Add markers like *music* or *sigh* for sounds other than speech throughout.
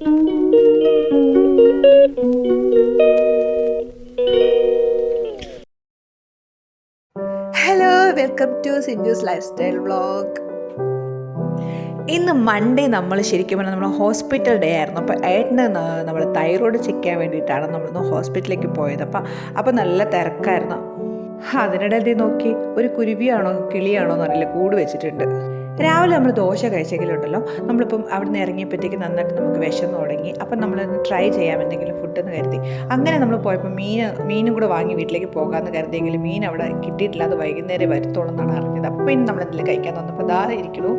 Hello welcome to സിൻജൂസ് life style vlog ഇന്ന് Monday നമ്മൾ ശരിക്കും പറഞ്ഞാൽ നമ്മൾ ഹോസ്പിറ്റൽ ഡേ ആയിരുന്നു. അപ്പോൾ ഏട്ടന് നമ്മൾ തൈറോയ്ഡ് ചെക്ക് ചെയ്യാൻ വേണ്ടിയിട്ടാണ് നമ്മളിന്ന് ഹോസ്പിറ്റലിലേക്ക് പോയത്. അപ്പോൾ അപ്പോൾ നല്ല തിരക്കായിരുന്നു. അതിനിടയിൽ നോക്കി ഒരു കുരുവിയാണോ കിളിയാണോ എന്നറിയില്ല കൂട് വെച്ചിട്ടുണ്ട്. രാവിലെ നമ്മൾ ദോശ കഴിച്ചെങ്കിലുണ്ടല്ലോ നമ്മളിപ്പം അവിടെ നിന്ന് ഇറങ്ങിയപ്പോഴത്തേക്ക് നന്നായിട്ട് നമുക്ക് വിശന്ന് തുടങ്ങി. അപ്പം നമ്മൾ ട്രൈ ചെയ്യാം എന്തെങ്കിലും ഫുഡെന്ന് കരുതി. അങ്ങനെ നമ്മൾ പോയപ്പോൾ മീൻ മീനും കൂടെ വാങ്ങി വീട്ടിലേക്ക് പോകാമെന്ന് കരുതിയെങ്കിൽ മീൻ അവിടെ കിട്ടിയിട്ടില്ല അത് വൈകുന്നേരം വരുത്തോളം എന്നാണ് അറിഞ്ഞത്. അപ്പം ഇനി നമ്മൾ എന്തെങ്കിലും കഴിക്കാൻ തന്നപ്പോൾ ദാ ഇരിക്കുന്നു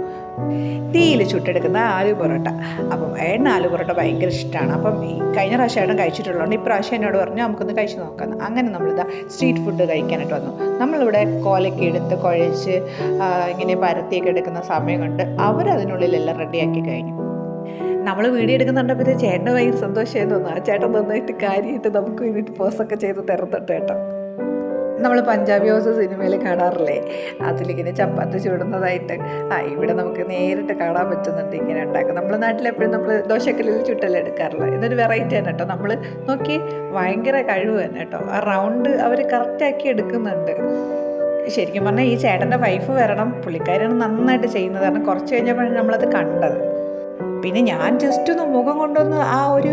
തീയിൽ ചുട്ടെടുക്കുന്ന ആലു പൊറോട്ട. അപ്പം എണ്ണ ആലു പൊറോട്ട ഭയങ്കര ഇഷ്ടമാണ് അപ്പം ഈ കഴിഞ്ഞ പ്രാവശ്യം ഏട്ടൻ കഴിച്ചിട്ടുള്ളതുകൊണ്ട് ഇപ്രാവശ്യം എന്നോട് പറഞ്ഞു നമുക്കൊന്ന് കഴിച്ച് നോക്കാം അങ്ങനെ നമ്മളിതാ സ്ട്രീറ്റ് ഫുഡ് കഴിക്കാനായിട്ട് വന്നു. നമ്മളിവിടെ കോലൊക്കെ എടുത്ത് കുഴച്ച് ഇങ്ങനെ പരത്തിയൊക്കെ എടുക്കുന്ന സമയം കൊണ്ട് അവരതിനുള്ളിലെല്ലാം റെഡിയാക്കി കഴിഞ്ഞു. നമ്മൾ വീഡിയോ എടുക്കുന്നുണ്ടപ്പോൾ ചേട്ടന്റെ ഭയങ്കര സന്തോഷമായിരുന്നു. തോന്നുന്നു ആ ചേട്ടൻ നന്നായിട്ട് കാര്യമായിട്ട് നമുക്ക് വേണ്ടിയിട്ട് പോസൊക്കെ ചെയ്ത് തരുന്നുണ്ട് കേട്ടോ. നമ്മൾ പഞ്ചാബി ഹൗസ് സിനിമയിൽ കാണാറില്ലേ? അതിലിങ്ങനെ ചപ്പാത്തി ചൂടുന്നതായിട്ട്. ആ ഇവിടെ നമുക്ക് നേരിട്ട് കാണാൻ പറ്റുന്നുണ്ട് ഇങ്ങനെ ഉണ്ടാക്കുക നമ്മുടെ നാട്ടിലെപ്പോഴും നമ്മൾ ദോശക്കല്ലിൽ ചുട്ടല്ല എടുക്കാറുള്ളത് ഇതൊരു വെറൈറ്റി തന്നെ കേട്ടോ. നമ്മൾ നോക്കി ഭയങ്കര കഴിവ് തന്നെ കേട്ടോ. ആ റൗണ്ട് അവർ കറക്റ്റാക്കി എടുക്കുന്നുണ്ട്. ശരിക്കും പറഞ്ഞാൽ ഈ ചേട്ടന്റെ വൈഫ് വരണം പുള്ളിക്കാരാണ് നന്നായിട്ട് ചെയ്യുന്നത്. കാരണം കുറച്ച് കഴിഞ്ഞപ്പോഴാണ് നമ്മളത് കണ്ടത്. പിന്നെ ഞാൻ ജസ്റ്റ് ഒന്ന് മുഖം കൊണ്ടൊന്ന് ആ ഒരു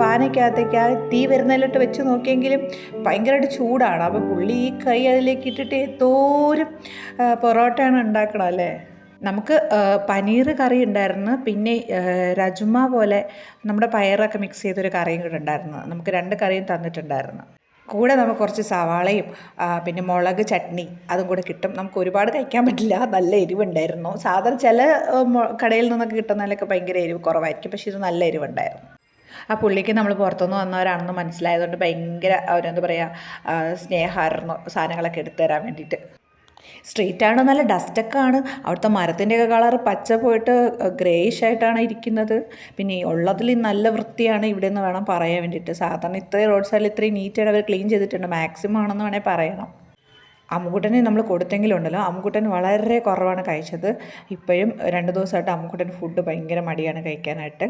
പാനയ്ക്കകത്തേക്ക് ആ തീ വരുന്നതിലോട്ട് വെച്ച് നോക്കിയെങ്കിലും ഭയങ്കരമായിട്ട് ചൂടാണ്. അപ്പോൾ പുള്ളി ഈ കൈ അതിലേക്ക് ഇട്ടിട്ട് എന്തോരം പൊറോട്ടയാണ് ഉണ്ടാക്കണം അല്ലേ? നമുക്ക് പനീർ കറി ഉണ്ടായിരുന്നു. പിന്നെ രജുമ പോലെ നമ്മുടെ പയറൊക്കെ മിക്സ് ചെയ്തൊരു കറിയും കൂടെ ഉണ്ടായിരുന്നു. നമുക്ക് രണ്ട് കറിയും തന്നിട്ടുണ്ടായിരുന്നു. കൂടെ നമുക്ക് കുറച്ച് സവാളയും പിന്നെ മുളക് ചട്നി അതും കൂടെ കിട്ടും. നമുക്ക് ഒരുപാട് കഴിക്കാൻ പറ്റില്ല. നല്ല എരിവുണ്ടായിരുന്നു. സാധാരണ ചില കടയിൽ നിന്നൊക്കെ കിട്ടുന്നതിലൊക്കെ ഭയങ്കര എരിവ് കുറവായിരിക്കും. പക്ഷേ ഇത് നല്ല എരിവുണ്ടായിരുന്നു. ആ പുള്ളിക്ക് നമ്മൾ പുറത്തുനിന്ന് വന്നവരാണെന്ന് മനസ്സിലായതുകൊണ്ട് ഭയങ്കര അവരെന്താ പറയുക സ്നേഹമായിരുന്നു സാധനങ്ങളൊക്കെ എടുത്തു തരാൻ വേണ്ടിയിട്ട്. സ്ട്രീറ്റ് ആണ് നല്ല ഡസ്റ്റൊക്കെ ആണ് അവിടുത്തെ മരത്തിന്റെയൊക്കെ കളർ പച്ച പോയിട്ട് ഗ്രേയിഷ് ആയിട്ടാണ് ഇരിക്കുന്നത്. പിന്നെ ഉള്ളതിൽ നല്ല വൃത്തിയാണ് ഇവിടെ നിന്ന് വേണം പറയാൻ വേണ്ടിയിട്ട്. സാധാരണ ഇത്രയും റോഡ് സൈഡിൽ ഇത്രയും നീറ്റായിട്ട് അവർ ക്ലീൻ ചെയ്തിട്ടുണ്ട്. മാക്സിമം ആണെന്ന് വേണേൽ പറയണം. അമ്മുക്കുട്ടനെ നമ്മൾ കൊടുത്തെങ്കിലും ഉണ്ടല്ലോ അമ്മുക്കുട്ടൻ വളരെ കുറവാണ് കഴിച്ചത്. ഇപ്പോഴും രണ്ട് ദിവസമായിട്ട് അമ്മുക്കുട്ടൻ ഫുഡ് ഭയങ്കര മടിയാണ് കഴിക്കാനായിട്ട്.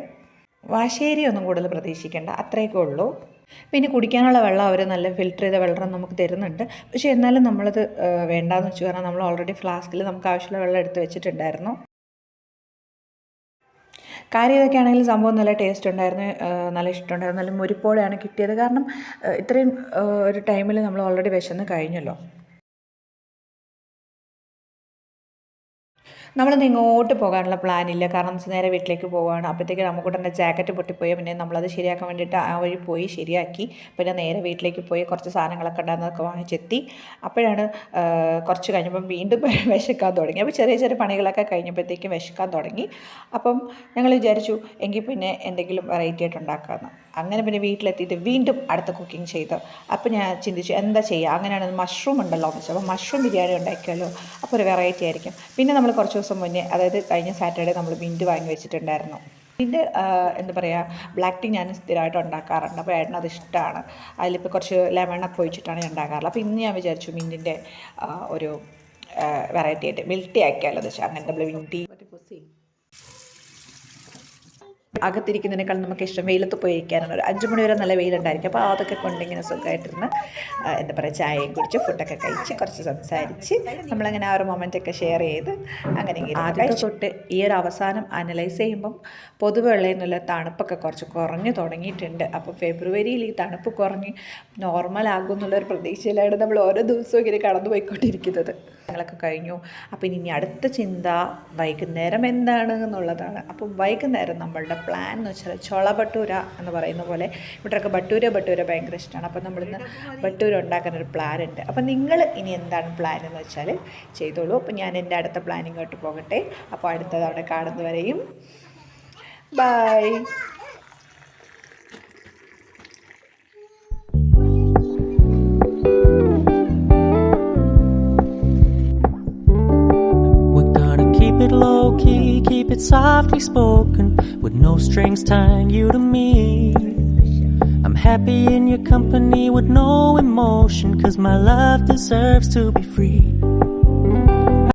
വാശേരി ഒന്നും കൂടുതൽ പ്രതീക്ഷിക്കേണ്ട. അത്രയൊക്കെ ഉള്ളൂ. പിന്നെ കുടിക്കാനുള്ള വെള്ളം അവർ നല്ല ഫിൽറ്റർ ചെയ്ത വെള്ളം നമുക്ക് തരുന്നുണ്ട്. പക്ഷേ എന്നാലും നമ്മളത് വേണ്ടാന്ന് വെച്ചു. കാരണം നമ്മൾ ഓൾറെഡി ഫ്ലാസ്കിൽ നമുക്ക് ആവശ്യമുള്ള വെള്ളം എടുത്ത് വെച്ചിട്ടുണ്ടായിരുന്നു. കാര്യം ഇതൊക്കെ ആണെങ്കിലും സംഭവം നല്ല ടേസ്റ്റ് ഉണ്ടായിരുന്നു. നല്ല ഇഷ്ടമുണ്ടായിരുന്നു. നല്ല മുരിപ്പോടെയാണ് കിട്ടിയത്. കാരണം ഇത്രയും ഒരു ടൈമിൽ നമ്മൾ ഓൾറെഡി വിശന്ന് കഴിഞ്ഞല്ലോ. നമ്മളിന്ന് ഇങ്ങോട്ട് പോകാനുള്ള പ്ലാനില്ല കാരണം നേരെ വീട്ടിലേക്ക് പോവുകയാണ് അപ്പോഴത്തേക്ക് നമുക്കൂട്ടെ ജാക്കറ്റ് പൊട്ടിപ്പോയി. പിന്നെ നമ്മളത് ശരിയാക്കാൻ വേണ്ടിയിട്ട് ആ വഴി പോയി ശരിയാക്കി. പിന്നെ നേരെ വീട്ടിലേക്ക് പോയി കുറച്ച് സാധനങ്ങളൊക്കെ ഉണ്ടായിരുന്നതൊക്കെ വാങ്ങിച്ചെത്തി. അപ്പോഴാണ് കുറച്ച് കഴിഞ്ഞപ്പം വീണ്ടും *laughs* വിശക്കാൻ തുടങ്ങി. അപ്പോൾ ചെറിയ ചെറിയ പണികളൊക്കെ കഴിഞ്ഞപ്പോഴത്തേക്കും വിശക്കാൻ തുടങ്ങി. അപ്പം ഞങ്ങൾ വിചാരിച്ചു എങ്കിൽ പിന്നെ എന്തെങ്കിലും വെറൈറ്റി ആയിട്ട് ഉണ്ടാക്കാമെന്ന്. അങ്ങനെ പിന്നെ വീട്ടിലെത്തിയിട്ട് വീണ്ടും അടുത്ത കുക്കിംഗ് ചെയ്തു. അപ്പോൾ ഞാൻ ചിന്തിച്ചു എന്താ ചെയ്യുക? അങ്ങനെയാണ് മഷ്റൂം ഉണ്ടല്ലോ. എന്ന് വെച്ചാൽ അപ്പോൾ മഷ്റൂം ബിരിയാണി ഉണ്ടാക്കിയാലോ? അപ്പോൾ ഒരു വെറൈറ്റി ആയിരിക്കും. പിന്നെ നമ്മൾ കുറച്ച് ദിവസം മുന്നേ അതായത് കഴിഞ്ഞ സാറ്റർഡേ നമ്മൾ മിന്റ് വാങ്ങി വെച്ചിട്ടുണ്ടായിരുന്നു. ഇതിന്റെ എന്താ പറയുക ബ്ലാക്ക് ടീ ഞാൻ സ്ഥിരമായിട്ട് ഉണ്ടാക്കാറുണ്ട്. അപ്പോൾ ഏട്ടന് അത് ഇഷ്ടമാണ്. അതിലിപ്പോൾ കുറച്ച് ലെമണൊക്കെ ഒഴിച്ചിട്ടാണ് ഞാൻ ഉണ്ടാക്കാറുള്ളത്. അപ്പോൾ ഇന്ന് ഞാൻ വിചാരിച്ചു മിന്റിന്റെ ഒരു വെറൈറ്റി ആയിട്ട് മിൽട്ടി ആക്കിയാലോ എന്ന് വെച്ചാൽ. അങ്ങനത്തെ ബ്ലൂ ടീ അകത്തിരിക്കുന്നതിനേക്കാൾ നമുക്ക് ഇഷ്ടം വെയിലത്ത് പോയി ഇരിക്കാനാണ്. ഒരു അഞ്ച് മണി വരെ നല്ല വെയിലുണ്ടായിരിക്കും. അപ്പോൾ അതൊക്കെ കൊണ്ടിങ്ങനെ സുഖമായിട്ടിരുന്ന് എന്താ പറയുക ചായയും കുടിച്ച് ഫുഡൊക്കെ കഴിച്ച് കുറച്ച് സംസാരിച്ച് നമ്മളങ്ങനെ ആ ഒരു മൊമെന്റൊക്കെ ഷെയർ ചെയ്ത് അങ്ങനെ ആദ്യം തൊട്ട് ഈ ഒരു അവസാനം അനലൈസ് ചെയ്യുമ്പം പൊതുവെ ഉള്ളതിനുള്ള തണുപ്പൊക്കെ കുറച്ച് കുറഞ്ഞു തുടങ്ങിയിട്ടുണ്ട്. അപ്പോൾ ഫെബ്രുവരിയിൽ ഈ തണുപ്പ് കുറഞ്ഞ് നോർമൽ ആകും എന്നുള്ളൊരു പ്രതീക്ഷയിലാണ് നമ്മൾ ഓരോ ദിവസവും ഇങ്ങനെ കടന്നു പോയിക്കൊണ്ടിരിക്കുന്നത് ഞങ്ങളൊക്കെ കഴിഞ്ഞു. അപ്പോൾ ഇനി അടുത്ത ചിന്ത വൈകുന്നേരം എന്താണ് എന്നുള്ളതാണ്. അപ്പം വൈകുന്നേരം നമ്മളുടെ പ്ലാൻ എന്ന് വെച്ചാൽ ചൊള ഭട്ടൂര എന്ന് പറയുന്ന പോലെ ഇവിടെയൊക്കെ ഭട്ടൂര ഭട്ടൂര ഭയങ്കര ഇഷ്ടമാണ് അപ്പോൾ നമ്മളിന്ന് ഭട്ടൂര ഉണ്ടാക്കാൻ ഒരു പ്ലാൻ ഉണ്ട്. അപ്പോൾ നിങ്ങൾ ഇനി എന്താണ് പ്ലാൻ എന്ന് വെച്ചാൽ ചെയ്തോളൂ. അപ്പോൾ ഞാൻ എന്റെ അടുത്ത പ്ലാനിങ്ങോട്ട് പോകട്ടെ. അപ്പോൾ അടുത്തത് അവിടെ കാണുന്നവരെയും bye key, keep it softly spoken, with no strings tying you to me. I'm happy in your company with no emotion, cause my love deserves to be free.